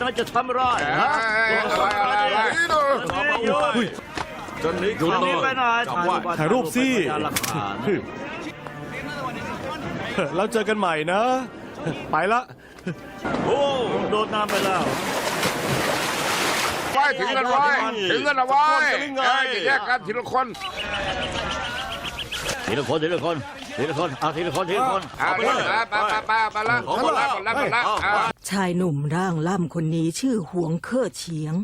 นายจะทำไรเอ้ยฮะเอ้ยอะไรอะไรอะไรหยุดจนนี้หยุดนี่ไปไหนจับว่าถ่ายรูปสิพยานหลักฐานแล้วเจอกันใหม่นะ ไปละ โอ้โดดน้ำไปแล้วไว้ถึงกันไว้ถึงกันเอาไว้เอ้ยอย่าแยกกันทีละคน ทีละคนทีละคนทีละคนเอาทีละคนทีละคน เอาไปเลยไปไปไปไปละหมดละหมดละหมดละอ่า ชายหนุ่มร่างล่ำคนนี้ชื่อหวงเค่อเฉียง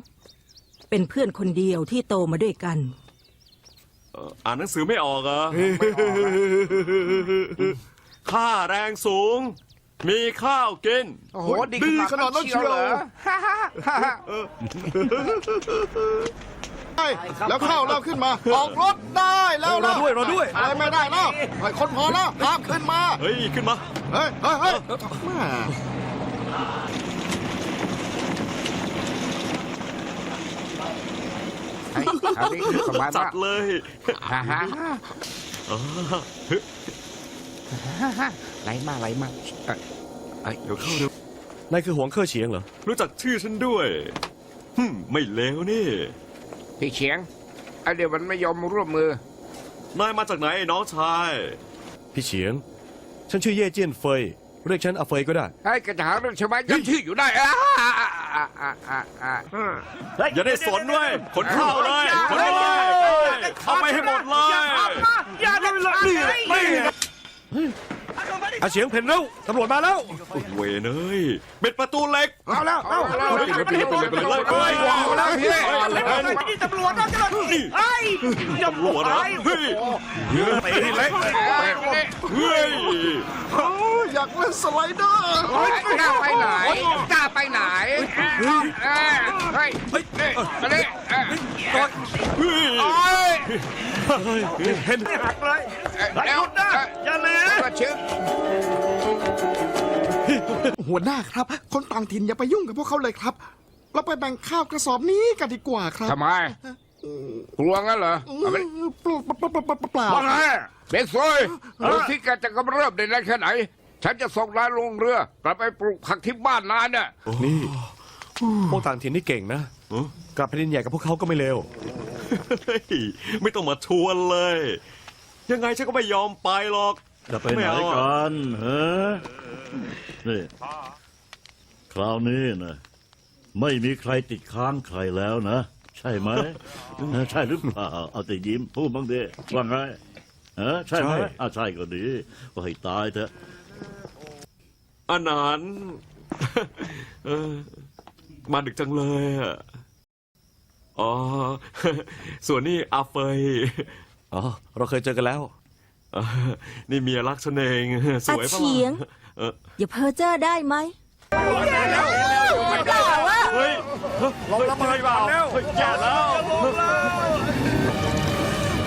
เป็นเพื่อนคนเดียวที่โตมาด้วยกันอ่านหนังสือไม่ออกเหรอค่าแรงสูง มีข้าวกิน โอ้โหดีขนาดนั้นเชียวเหรอแล้วเข้าเราขึ้นมา ออกรถได้แล้วรอด้วยรอด้วยอะไรไม่ได้แล้วปล่อยคนพอแล้วห้ามขึ้นมา เฮ้ย ขึ้นมา เฮ้ยเฮ้ยเฮ้ยแม่ อันนี้สบายจัมาดกเลยฮ่าฮ่าอ๋อไหลมาไหลมาเอ้ยเดี๋ยวเข้าเร็วนายคือหวงเค่อเฉียงเหรอ รู้จักชื่อฉันด้วยฮึมไม่เลวนี่ พี่เฉียงไอเดี๋ยวมันไม่ยอมร่วมมือ นายมาจากไหนไอ้น้องชาย พี่เฉียง ฉันชื่อเย่เจี้ยนเฟย เรียกฉันอาเฟยก็ได้ ไอ้กระถางเรื่องใช่ไหมยังชื่ออยู่ได้อ่าอ่าอ่าอ่าอ่าอ่าอย่าได้สนด้วยขนข้าวเลย ขนไปเลยเอาไปให้หมดเลยอย่าได้ละนี่นี่อาเฉียงเพ่นเร็วตำรวจมาแล้วเวยเนยปิดประตูเหล็กเอาแล้วเอาแล้วปิดเลยปิดเลยปิดเลยปิดเลยเฮ้ยเอาแล้วพี่นี่ตำรวจนะตำรวจไอ้อย่าตำรวจนะเฮ้ยไปที่เล็กเฮ้ยโอ้ยอยากเล่นสไลเดอร์กล้าไป ไหนกล้าไปไหนเฮ้ยเฮ้ยอันนี้เฮ้ยโอ้ยเห็นหักเลยหยุดนะอย่าเลยกระชึกหัวหน้าครับ คนต่างถิ่นอย่าไปยุ่งกับพวกเขาเลยครับ เราไปแบ่งข้าวกระสอบนี้กันดีกว่าครับทำไมกลัวงั้นเหรออืเอาไปมเปล่าเปล่าเปล่าเปล่าเปล่า ว่าไงเบสซอยดูที่แกจะกำเริบได้นานแค่ไหน ฉันจะส่งนายลงเรือ กลับไปปลูกผักที่บ้านนายเนี่ยนี่พวกต่างถิ่นนี่เก่งนะกลับแผ่นดินใหญ่กับพวกเขาก็ไม่เร็วเฮ้ยไม่ต้องมาชวนเลย ยังไงฉันก็ไม่ยอมไปหรอก จะไปไหนม่เอาอะ กันฮะนี่ คราวนี้นะไม่มีใครติดค้างใครแล้วนะ ใช่ไหม ใช่หรือเปล่า เอาแต่ยิ้มพูดบ้างดิว่าไงฮะใช่ไหมใช่ อ่าใช่ก็ดีก็ให้ตายเถอะ อันนั้นเออมาดึกจังเลยอะอ๋อ ส่วนนี้อาเฟยอ๋อ เราเคยเจอกันแล้ว เออนี่เมียรักฉันเอง สวยปะอาเฉียงล่ะเอออย่าเพ้อเจ้อได้ไหมเฮ้ยเราทำอะไรบ้าแล้วแย่แล้ว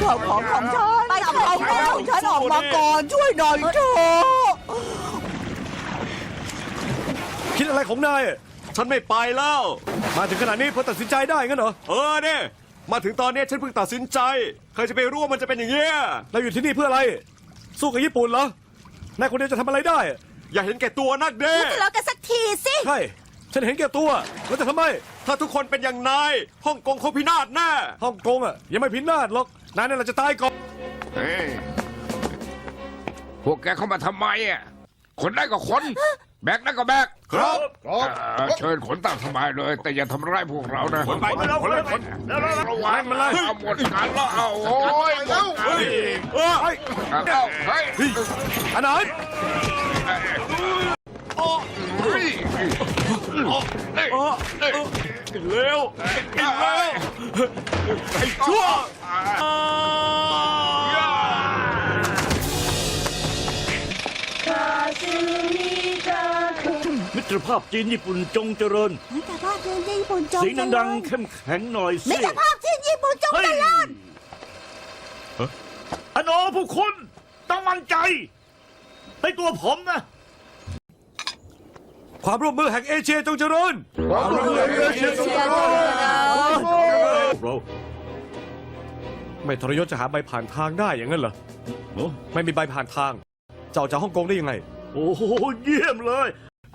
ข้าวของของฉันไปจับของแล้วฉันออกมาก่อนช่วยหน่อยเถอะ คิดอะไรของนายฉันไม่ไปแล้ว มาถึงขนาดนี้พอตัดสินใจได้งั้นเหรอ เออเนี่ยมาถึงตอนนี้ฉันเพิ่งตัดสินใจ ใครจะไปรู้ว่ามันจะเป็นอย่างเงี้ยเราอยู่ที่นี่เพื่ออะไร สู้กับญี่ปุ่นเหรอ นายคนเดียวจะทำอะไรได้อย่าเห็นแก่ตัวนักเด้ทะเลาะกันสักทีสิ ใช่ ฉันเห็นแก่ตัวแล้วจะทำไม ถ้าทุกคนเป็นอย่างนายฮ่องกงคงพินาศแน่ฮ่องกงอะยังไม่พินาศหรอก นายนั่นแหละจะตายก่อน เฮ้ยพวกแกเข้ามาทำไมอะ ขนได้ก็ขน แบกได้ก็แบกครับ เอ่อเชิญขนตามสบายเลย แต่อย่าทำร้ายพวกเรานะขนไปขนขนขนระวังมันเลยเอาหมดกันแล้วเอาโอ้ยหมดกันเฮ้ยเออเอาเอาเฮ้ยอันนั้นเฮ้ยเออเออเร็วไอ้เร็วไอ้ชั่ว มิตรภาพจีนญี่ปุ่นจงเจริญ มิตรภาพจีนญี่ปุ่นจงเสียงดังๆเข้มแข็งหน่อยมิสิตรภาพจีนญี่ปุ่นจงเฮ้ยเจริญอันโอผู้คุณต้องมั่นใจ ในตัวผมนะ ความร่วมมือแห่งเอเชียจงเจริญ เราไม่ทรยศจะหาใบผ่านทางได้อย่างนั้นเหรอ โอ้ไม่มีใบผ่านทาง เจ้าจากฮ่องกงได้ยังไงโหเยี่ยมเลย อ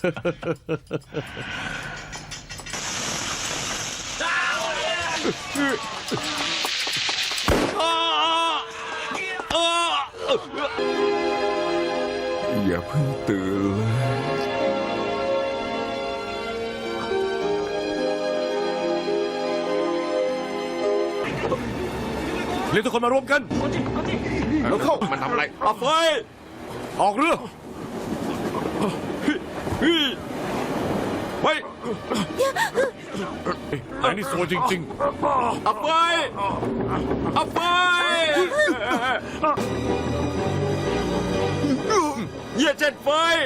ย่าเพิ่งตื่นเลย เรียกทุกคนมารวมกัน แล้วเข้า มันทำอะไรอาเฟยออกเรือ เฮ้ยไอ้นี่สวยจริงอาเฟยอาเฟยเหยียดเจ็ดเฟย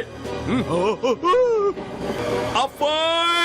อาเฟย